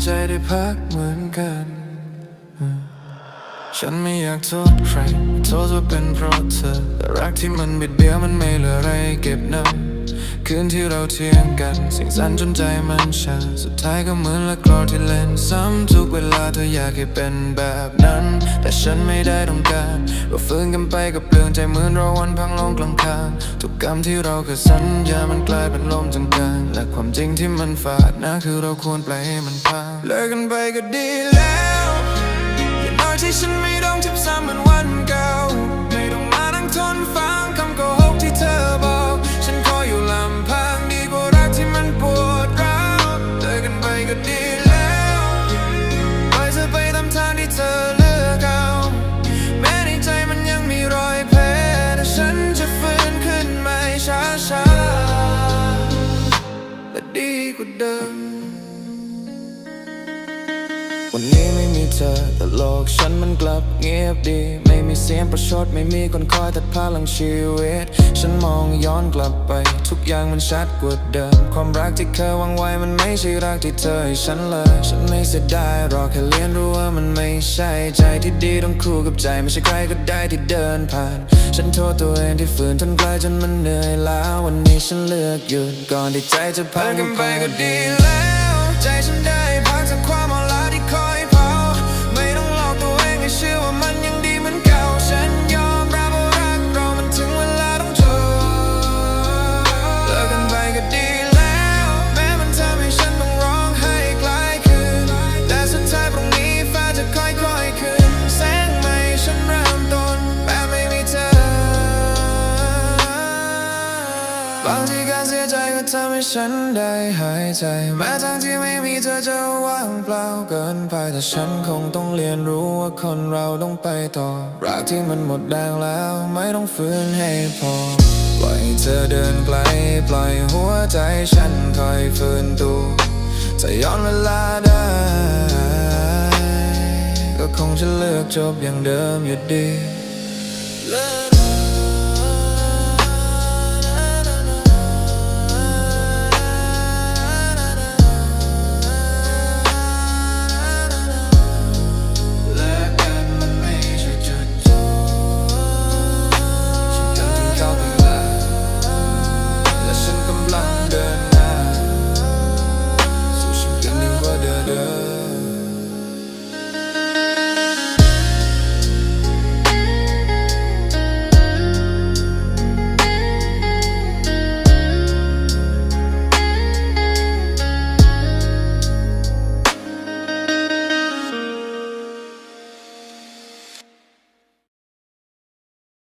พักเหมือนกัน ฉันไม่อยากโทษใคร โทษว่าเป็นเพราะเธอ แต่รักที่มันบิดเบี้ยวมันไม่เหลืออะไรเก็บนำคืนที่เราเที่ยงกัน สิ่งสั่นจนใจมันชาสุดท้ายก็เหมือนละครที่เล่นซ้ำทุกเวลาเธออยากให้เป็นแบบนั้น แต่ฉันไม่ได้ต้องการเราฟื้นกันไปกับเปลืองใจเหมือนเราวันพังลงกลางคานทุกกรรมที่เราเคยสัญญามันกลายเป็นลมจังการและความจริงที่มันฝาดนะคือเราควรปล่อยให้มันพัง เลิกกันไปก็ดีแล้วอย่างน้อยที่ฉันไม่ต้องเจ็บซ้ำเหมือนวันเก่า ไม่ต้องมานั่งทนฟังคำโกหกที่เธอบอก ฉันขออยู่ลำพังดีกว่ารักที่มันปวดร้าวเลิกกันไปก็ดี เธอแต่โลกฉันมันกลับเงียบดี ไม่มีเสียงประชดไม่มีคนคอยตัดพลังชีวิต ฉันมองย้อนกลับไป ทุกอย่างมันชัดกว่าเดิม ความรักที่เคยหวังไว้มันไม่ใช่รักที่เธอให้ฉันเลย ฉันไม่เสียดายหรอกแค่เรียนรู้ว่ามันไม่ใช่ใจที่ดีต้องคู่กับใจไม่ใช่ใครก็ได้ที่เดินผ่าน ฉันโทษตัวเองที่ฝืนทนไกลจนมันเหนื่อยล้าวันนี้ฉันเลือกหยุดก่อนที่ใจจะพังกันไปก็ดีแล้ว ทีการเสียใจก็ทำให้ฉันได้หายใจ แม้ทั้งที่ไม่มีเธอจะว่างเปล่าเกินไป แต่ฉันคงต้องเรียนรู้ว่าคนเราต้องไปต่อ รักที่มันหมดแรงแล้วไม่ต้องฟื้นให้พอ ปล่อยเธอเดินไกล ปล่อยหัวใจฉันคอยฟื้นตัวจะย้อนเวลาได้ ก็คงจะเลือกจบอย่างเดิมอยู่ดี